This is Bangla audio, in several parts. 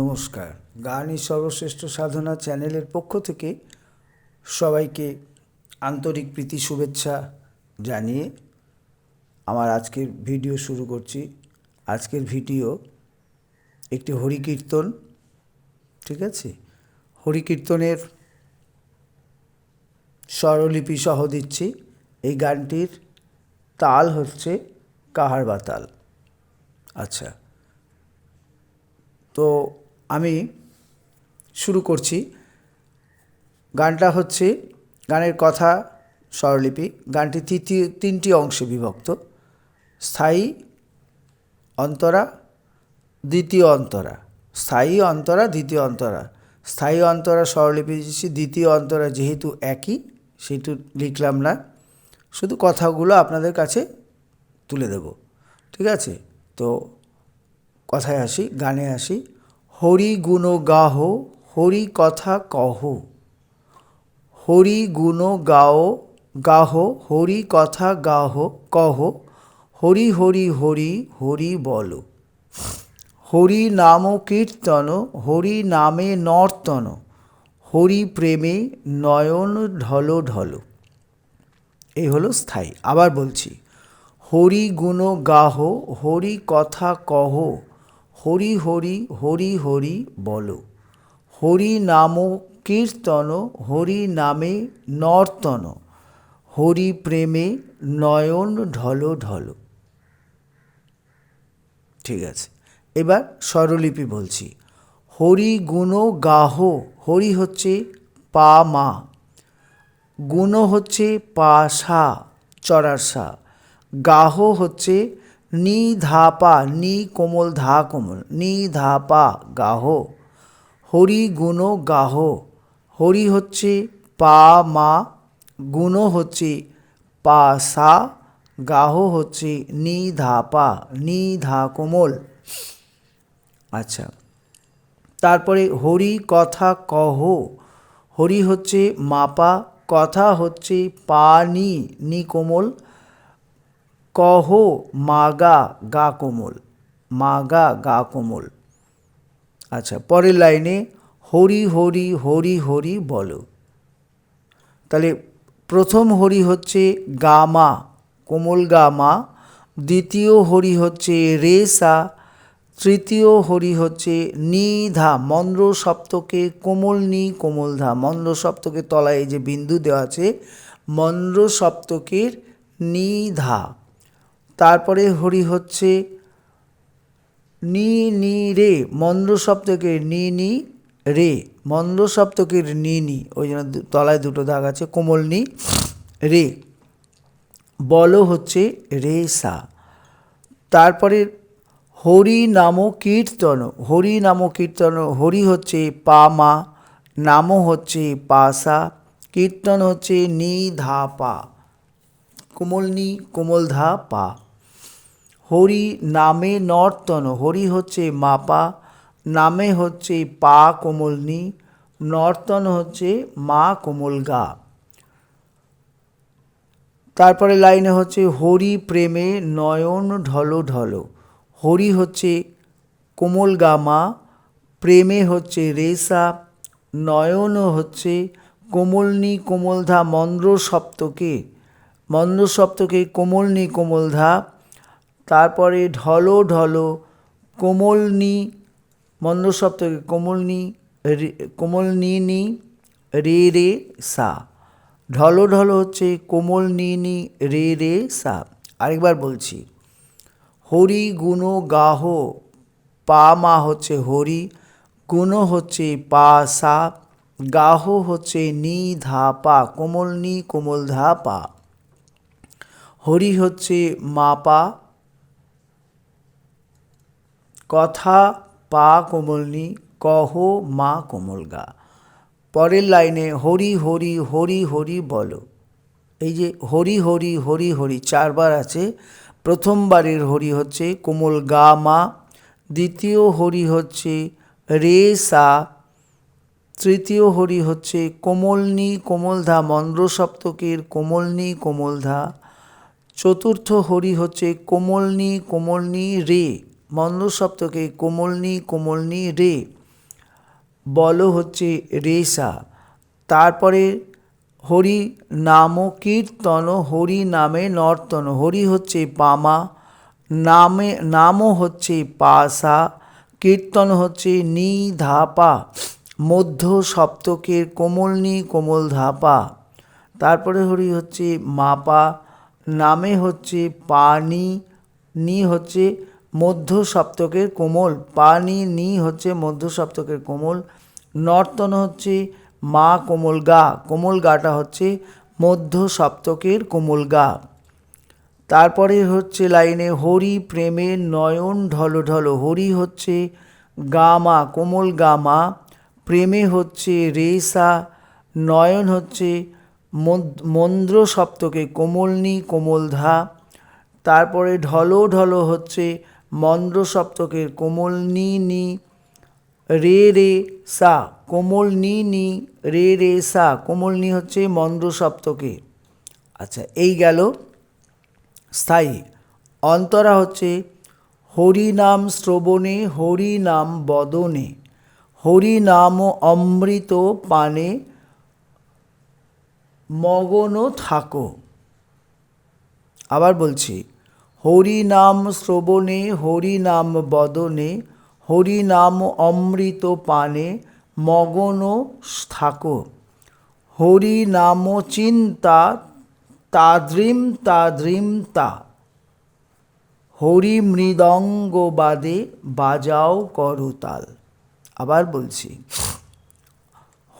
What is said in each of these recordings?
নমস্কার। গানই সর্বশ্রেষ্ঠ সাধনা চ্যানেলের পক্ষ থেকে সবাইকে আন্তরিক প্রীতি, শুভেচ্ছা জানিয়ে আমার আজকের ভিডিও শুরু করছি। আজকের ভিডিও একটি হরিকীর্তন, ঠিক আছে? হরিকীর্তনের স্বরলিপি সহ দিচ্ছি। এই গানটির তাল হচ্ছে কাহার বা তাল আচ্ছা তো আমি শুরু করছি। গানটা হচ্ছে গানের কথা স্বরলিপি। গানটি তৃতীয়, তিনটি অংশে বিভক্ত। স্থায়ী অন্তরা, দ্বিতীয় অন্তরা। স্থায়ী অন্তরা, দ্বিতীয় অন্তরা। স্থায়ী অন্তরা স্বরলিপি দ্বিতীয় অন্তরা যেহেতু একই, সেহেতু লিখলাম না। শুধু কথাগুলো আপনাদের কাছে তুলে দেব। ঠিক আছে? তো কথায় আসি, গানে আসি। হরি গুণ গাহ, হরি কথা কহ। হরি গুণ গাও, গাহ, হরি কথা গাহ, কহ। হরি হরি হরি হরি বল। হরি নাম কীর্তন, হরি নামে নর্তন। হরি প্রেমে নয়ন ঢল ঢল। এই হলো স্থায়ী। আবার বলছি, হরি গুণ গাহ, হরি কথা কহ। হরি হরি হরি হরি বল। হরি নাম কীর্তন, হরি নামে নর্তন। হরি প্রেমে নয়ন ঢল ঢল। ঠিক আছে, এবার স্বরলিপি বলছি। হরি গুণ গাহ, হরি হচ্ছে পা মা। গুণ হচ্ছে পা সা, চড়ার সা। গাহ হচ্ছে নি ধা পা নি কোমল ধা কোমল, নি ধা পা গাহ হরি গুণ গাহ হরি হচ্ছে পা, মা, গুণ হচ্ছে পা, সা গাহ হচ্ছে নি ধা পা নি ধা কোমল। আচ্ছা তারপরে হরি কথা কহ, হরি হচ্ছে মাপা, কথা হচ্ছে পা, নি নি কোমল কহ মাগা গা কোমল, মাগা গা কোমল। আচ্ছা পরের লাইনে হরি হরি হরি হরি বলো। তাহলে প্রথম হরি হচ্ছে গা মা, কোমল গা মা, দ্বিতীয় হরি হচ্ছে রে সা, তৃতীয় হরি হচ্ছে নি ধা, মন্দ্র সপ্তকে কোমল নি, কোমল ধা, মন্দ্র সপ্তকের তলায় যে বিন্দু দেওয়া আছে, মন্দ্র সপ্তকের নি ধা। তারপরে হরি হচ্ছে নি নি রে, মন্দ্র সপ্তকের নি নি রে, মন্দ্র সপ্তকের নি নি, ওই জন্য তলায় দুটো দাগ আছে, কোমল নি রে, বল হচ্ছে রে সা। তারপরে হরি নাম কীর্তন, হরি নাম কীর্তন, হরি হচ্ছে পা মা, নাম হচ্ছে পাসা কীর্তন হচ্ছে নি ধা পা। কোমল নি কোমল ধা পা। হরি নামে নর্তন, হরি হচ্ছে মা পা নামে হচ্ছে পা কোমল নি নর্তন হচ্ছে মা কোমল গা তারপরে লাইনে হচ্ছে হরি প্রেমে নয়ন ঢল ঢল, হরি হচ্ছে কোমল গামা প্রেমে হচ্ছে রেসা নয়ন হচ্ছে কোমলনি কোমলধা মন্দ্র সপ্তকে। মন্দ্র সপ্তকে কোমলনি কোমলধা তারপরে ঢলো ঢলো কোমলনি মন্দ্র সপ্তকে কোমলনি কোমলনি নি, রে রে সা। ঢলো ঢলো হচ্ছে কোমল নি নি, রে রে সা। আরেকবার বলছি, হরি গুণ গাহ, পা মা হচ্ছে হরি, গুণ হচ্ছে পা সা, গাহ হচ্ছে নি ধা পা, কোমল নি কোমল ধা পা। হরি হচ্ছে মা পা কথা পা কোমলনি, কহ মা কোমল গা পরের লাইনে হরি হরি হরি হরি বলো। এই যে হরি হরি হরি হরি চারবার আছে। প্রথমবারের হরি হচ্ছে কোমল গা মা, দ্বিতীয় হরি হচ্ছে রে সা, তৃতীয় হরি হচ্ছে কোমলনি কোমলধা মন্দ্র সপ্তকের কোমলনি কোমলধা। চতুর্থ হরি হচ্ছে কোমলনি কোমলনি রে। মন্দ সপ্তকে কোমলনি কোমলনি রে। বল হচ্ছে রেসা। তারপরে হরি নাম কীর্তন, হরি নামে নর্তন। হরি হচ্ছে পামা নামে, নামও হচ্ছে পাসা। কীর্তন হচ্ছে নি ধাপা। মধ্য সপ্তকের কোমল নি কোমল ধাপা। তারপরে হরি হচ্ছে মাপা। নামে হচ্ছে পানি, নি হচ্ছে মধ্য সপ্তকের কোমল, পানি, নি হচ্ছে মধ্য সপ্তকের কোমল, নর্তন হচ্ছে মা কোমল গা, কোমল গাটা হচ্ছে মধ্য সপ্তকের কোমল গা। তারপরে হচ্ছে লাইনে হরি প্রেমের নয়ন ঢলো ঢল, হরি হচ্ছে গামা কোমল গামা প্রেমে হচ্ছে রেসা নয়ন হচ্ছে মন্দ্র সপ্তকে কোমলনি কোমল ধা তারপরে ঢলো ঢলো হচ্ছে মন্দ্র সপ্তকের কোমল নি নি রে রে, সা। কোমল নি নি রে রে, সা। কোমল নি হচ্ছে মন্দ্র সপ্তকে আচ্ছা এই গেল স্থায়ী। অন্তরা হচ্ছে হরি নাম শ্রবণে হরি নাম বদনে। হরি নাম অমৃত পানে মগন থাকো। আবার বলছি হরি নাম শ্রবণে হরি নাম বদনে হরি নাম অমৃত পানে মগন থাকো। হরি নাম চিন্তা, তাদ্রিম তাদ্রিম তা। হরি মৃদঙ্গ বাজাও করতাল আবার বলছি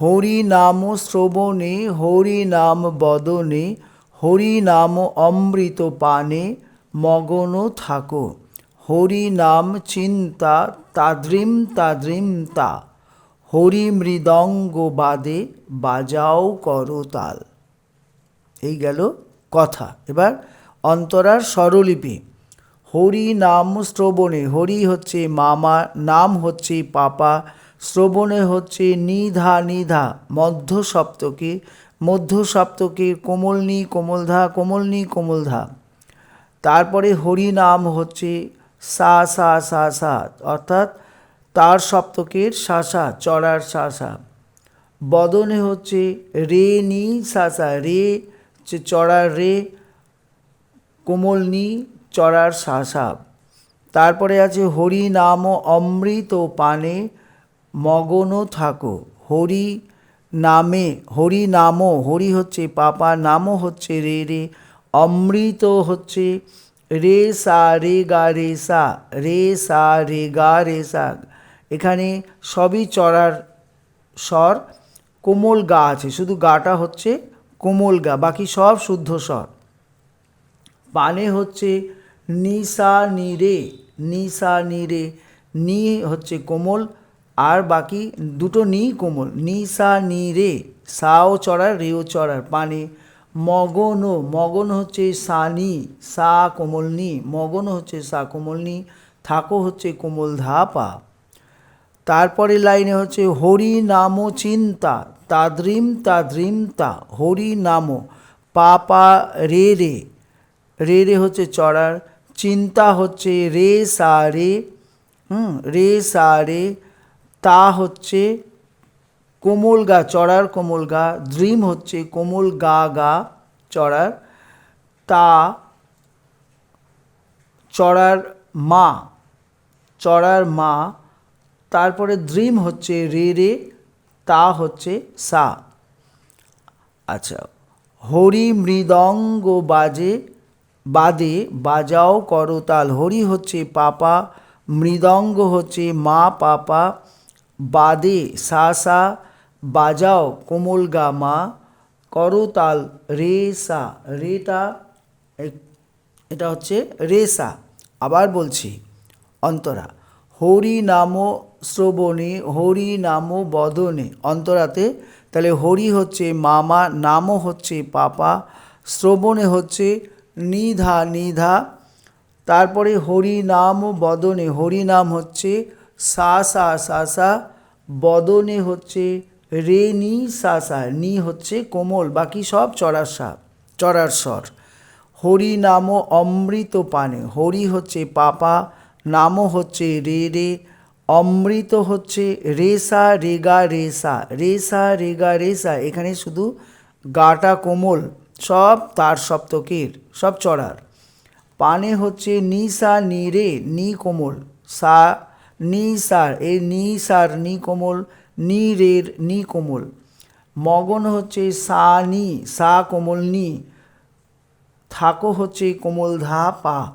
হরি নাম শ্রবণে, হরি নাম বদনে, হরি নাম অমৃত পানে মগন থাকো। হরি নাম চিন্তা তাদ্রিম তাদ্রিম তা। হরি মৃদঙ্গ বাদে, বাজাও করতাল এই গেল কথা। এবার অন্তরার স্বরলিপি। হরি নাম শ্রবণে, হরি হচ্ছে মামা, নাম হচ্ছে পাপা শ্রবণে হচ্ছে নিধা নিধা মধ্য সপ্তকে মধ্য সপ্তকে কোমলনি, কোমলধা কোমলনি, কোমলধা। তারপরে হরি নাম হচ্ছে সা সা সা সা, অর্থাৎ তার সপ্তকের সা সা, চড়ার সা সা। বদনে হচ্ছে রে, নি, সা সা, রে হচ্ছে চড়ার রে কোমল নি চড়ার সাসাব তারপরে আছে হরি নাম অমৃত পানে মগন থাকো। হরি নামে, হরি নাম, হরি হচ্ছে পাপা নামও হচ্ছে রে রে, অমৃত হচ্ছে রে সা, রে গা, রে সা রে সা, রে গা, রে সা। এখানে সবই চড়ার স্বর, কোমল গা আছে, শুধু গাটা হচ্ছে কোমল গা, বাকি সব শুদ্ধ স্বর। পানে হচ্ছে নিসা নিরে নিসা নিরে নি হচ্ছে কোমল আর বাকি দুটো নি কোমল নিসা নিরে সাও চড়ার, রেও চড়ার পানে মগন মগন হচ্ছে সানি সা কোমল নি, মগন হচ্ছে সা কোমল নি, থাকো হচ্ছে কোমল ধাপা। তারপরে লাইনে হচ্ছে হরি নাম চিন্তা, তাদ্রিম তাদ্রিম তা, হরি নাম পাপা রে রে রে রে হচ্ছে চড়ার, চিন্তা হচ্ছে রে সা রে, হুম, রে সা রে তা হচ্ছে কোমল গা, চড়ার কোমল গা, দ্রিম হচ্ছে কোমল গা গা, চড়ার, তা চড়ার মা চড়ার মা, তারপরে দ্রিম হচ্ছে রে রে, তা হচ্ছে সা। আচ্ছা হরি মৃদঙ্গ বাজে, বাদে, বাজাও করতাল হরি হচ্ছে পাপা, মৃদঙ্গ হচ্ছে মা, পাপা বাদে সা সা বাজাও কোমল গা মা করতাল রে সা রেটা এ- এটা হচ্ছে রেসা আবার বলছি, অন্তরা, হরি নাম শ্রবণে, হরি নাম বদনে। অন্তরাতে, তাহলে হরি হচ্ছে মামা নামও হচ্ছে পাপা, শ্রবণে হচ্ছে নিধা নিধা। তারপরে হরি নাম বদনে, হরি নাম হচ্ছে সা সা সা সা বদনে হচ্ছে রে নি সা সা, নি হচ্ছে কোমল, বাকি সব চড়ার সা, চড়ার স্বর। হরি নাম অমৃত পানে, হরি হচ্ছে পাপা নামও হচ্ছে রে রে, অমৃত হচ্ছে রেসা রেগা রেসা রেসা রেগা রেসা এখানে শুধু গাটা কোমল, সব তার সপ্তকের, সব চড়ার। পানে হচ্ছে নি সা নি রে, নি কোমল, সা নি সার, এই নি সার, নি কোমল, নি রের, নি কোমল। মগন হচ্ছে সা, নি, সা কোমল, নি। থাকো হচ্ছে কোমল ধা, পা।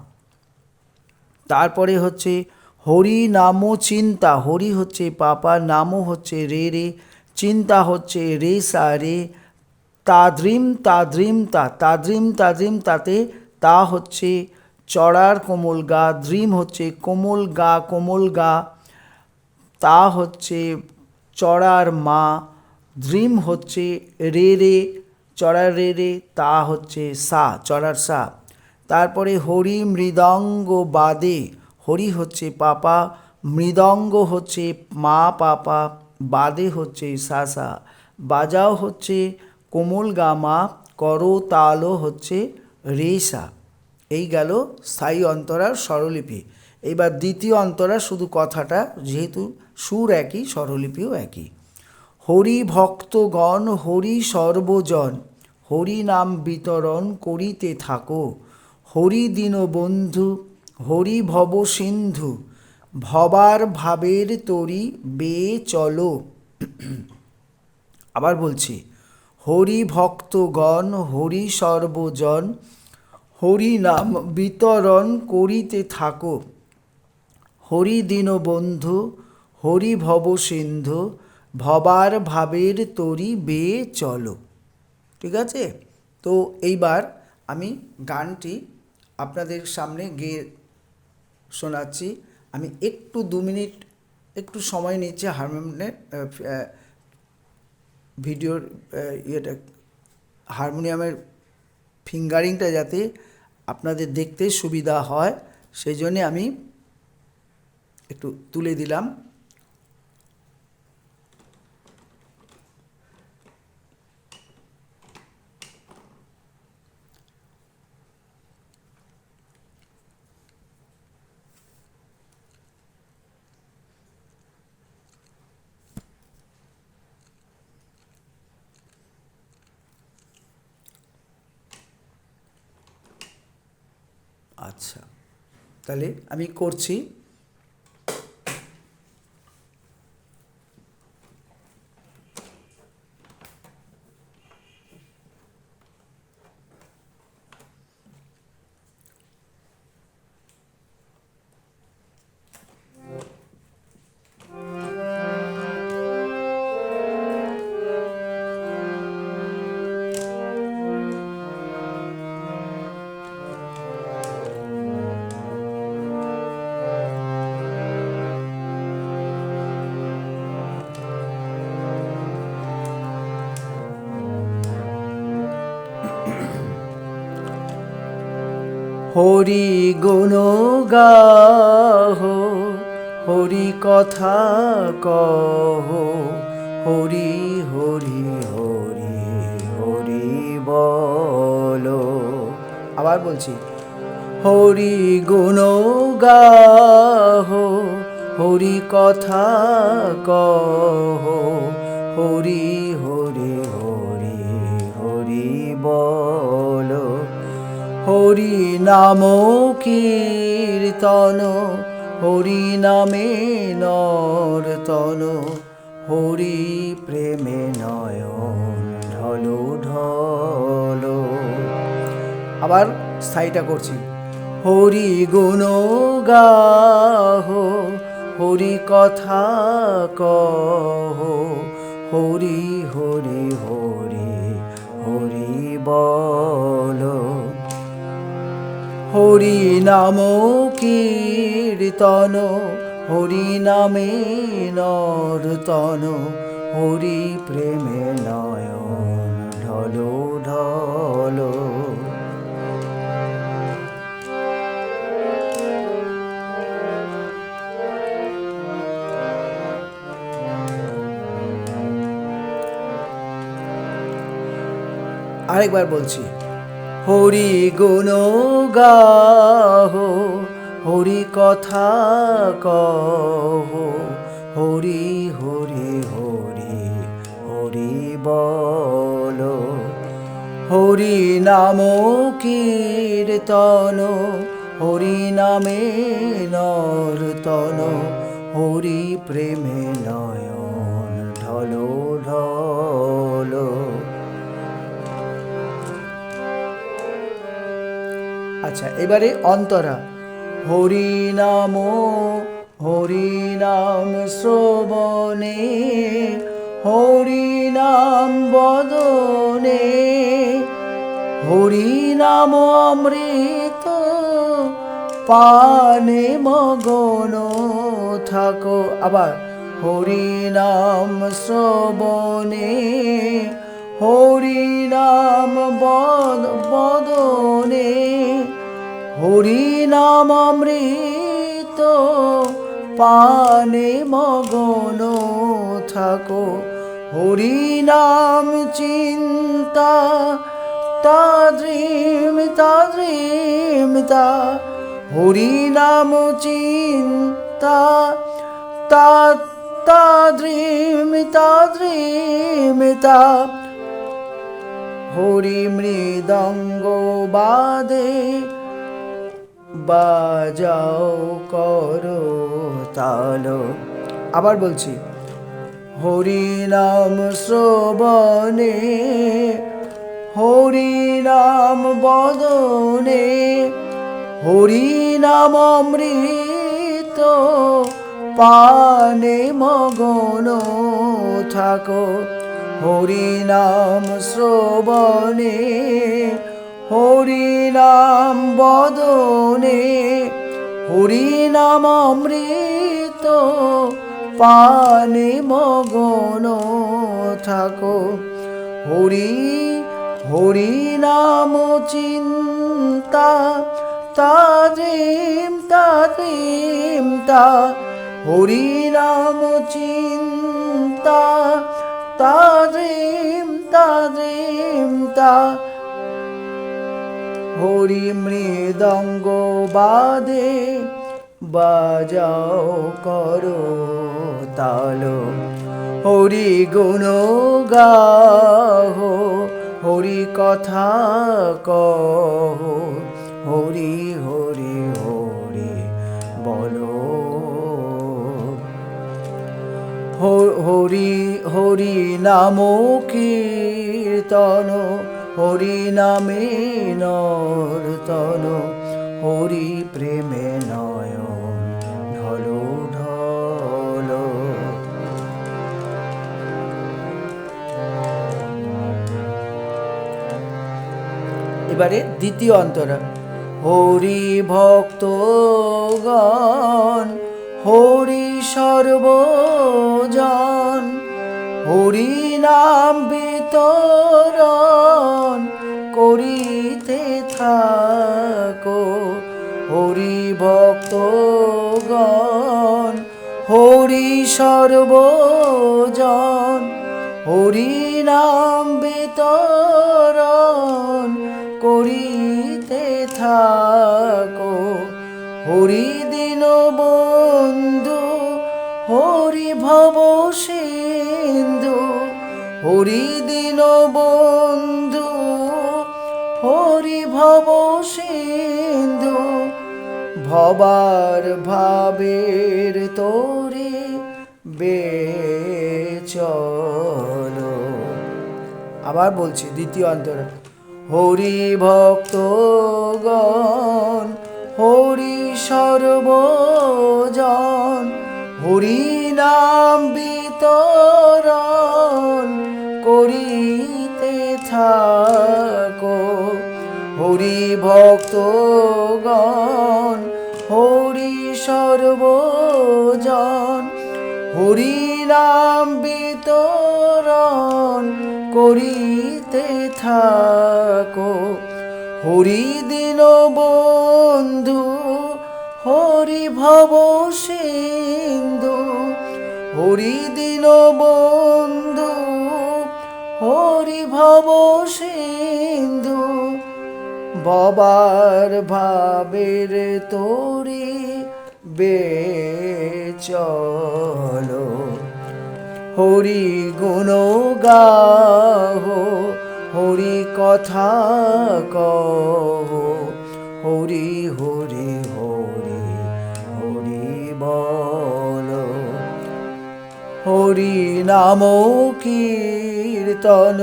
তারপরে হচ্ছে হরি নামও চিন্তা, হরি হচ্ছে পাপা নামও হচ্ছে রে রে। চিন্তা হচ্ছে রে সা, রে। তাদ্রিম তাদ্রিম তা তাদ্রিম তাদ্রিম তাতে তা হচ্ছে চড়ার কোমল গা, দ্রিম হচ্ছে কোমল গা কোমল গা, তা হচ্ছে চড়ার মা, দ্রিম হচ্ছে রে রে, চড়ার রে রে, তা হচ্ছে সা, চড়ার সা। তারপরে হরি মৃদঙ্গ বাদে, হরি হচ্ছে পাপা, মৃদঙ্গ হচ্ছে মা পাপা, বাদে হচ্ছে সা সা। বাজাও হচ্ছে কোমল গামা করো তালও হচ্ছে রেসা এই গেল স্থায়ী অন্তরার স্বরলিপি। এবার দ্বিতীয় অন্তরা শুধু কথাটা, যেহেতু সুর একই, স্বরলিপিও একই। হরি ভক্তগণ, হরি সর্বজন, হরি নাম বিতরণ করিতে থাকো। হরি দীন বন্ধু, হরি ভব সিন্ধু, ভবার ভাবের তরি বে চলো। আবার বলছি, হরি ভক্তগণ, হরি সর্বজন হরি নাম বিতরণ করিতে থাকো। হরি দীন বন্ধু, হরি ভব সিন্ধু, ভবার ভাবের তরি বেয়ে চলো। ঠিক আছে? তো এইবার আমি গানটি আপনাদের সামনে গেয়ে শোনাচ্ছি। আমি একটু দু মিনিট, একটু সময় নিচ্ছি হারমোনিয়ামের ভিডিওর ইয়েটা, হারমোনিয়ামের ফিঙ্গারিংটা যাতে আপনাদের দেখতে সুবিধা হয় সেই জন্যে আমি একটু তুলে দিলাম। আচ্ছা। তাহলে আমি করছি। হরি গুণ গাহ হরি কথা কহ, হরি হরি হরি হরি বলো। আবার বলছি, হরি গুণ গাহ হরি কথা কহ, হরি হরি হরি হরি বলো। হরি নাম কীর্তন, হরি নামে নর্তন, হরি প্রেমে নয়ন, ঢলো ঢলো। আবার স্থায়ীটা করছি। হরি গুণ গাহ হরি কথা কহ, হরি হরি হরি হরি বলো। হরি নাম কীর্তন হরি নামে নর্তন হরি প্রেমে নয়ন ঢলো ঢলো। আরেকবার বলছি হরি গুণ গাহ হরি কথা কহ, হরি হরি হরি হরি বল, হরি নাম কীর্তন, হরি নামে নর্তন, হরি প্রেমে নয়ন ঢলো ঢলো। আচ্ছা এবারে অন্তরা। হরি নাম হরি নাম শ্রবণে, হরি নাম বদনে, হরি নাম অমৃত পানে মগন থাকো। আবার, হরি নাম শ্রবণে, হরি নাম বদ হরি নাম অমৃত, পানে মগন থাকো। হরি নাম চিন্তা তাদ্রিম তাদ্রিম তা হরি নাম চিন্তা, তা তাদ্রিম তাদ্রিম তা। হরি মৃদঙ্গ বাদে বাজাও করো তালো। আবার বলছি, হরি নাম শ্রবণে, হরি নাম বদনে, হরি নাম অমৃত পানে মগন থাকো। হরি নাম শ্রবণে হরি নাম বদনে, হরি নাম অমৃত, পানে মগন থাকো। হরি হরি নাম চিন্তা তাজিম তাজিম তা হরি নাম চিন্তা তাজিম তাজিম তা হরি মৃদঙ্গ বাদে, বাজাও করো তাল। হরি গুণ গাহো, হরি কথা কহ। হরি হরি হরি বলো। হরি হরি নাম কীর্তন হরি নামে নর্তন হরি প্রেমে নয়ন, ঢলো ঢলো। এবারে দ্বিতীয় অন্তরা, হরি ভক্ত ভক্তগণ, হরি সর্বজন, হরি নাম বিতরণ করিতে থাকো। হরি ভক্তগণ হরি সর্বজন, হরি নাম বিতরণ করিতে থাকো। হরি দিন বন্ধু হরি ভব সিন্ধু হরি দিন বন্ধু, হরি ভব সিন্ধু, ভবার ভাবের তোরে বেচলো আবার বলছি দ্বিতীয় অন্তর, হরি ভক্তগণ, হরি সর্বজন, হরি নাম বিতরণ থাকো। হরি ভক্ত গণ হরি সর্বজন, হরি নাম বিতরণ করিতে থাকো। হরি দিন বন্ধু, হরি ভব সিন্ধু, হরি দিন বন্ধু হরি ভব সিন্ধু, ববার ভাবের তোরে বেচলো। হরি গুণ গাহো, হরি কথা কহ। হরি হরি হরি হরি বল। হরি নাম কীর্তন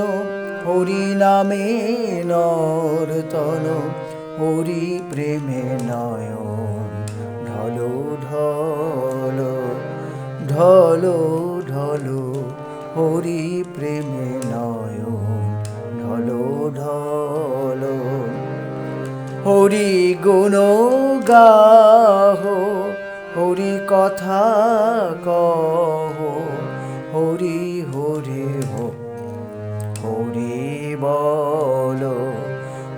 হরি নামে নর্তন হরি প্রেমে নয়ন, ঢলো, ঢল, ঢলো ঢলো, হরি প্রেমে নয়ন, ঢলো ঢলো, হরি গুণ গাহ হরি কথা কহ হরি হরি বল,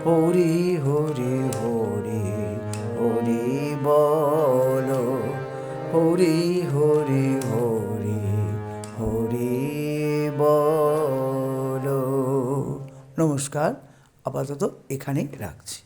হরি হরি হরি হরি বল, হরি হরি হরি হরি বলো। নমস্কার, আপাতত এখানেই রাখছি।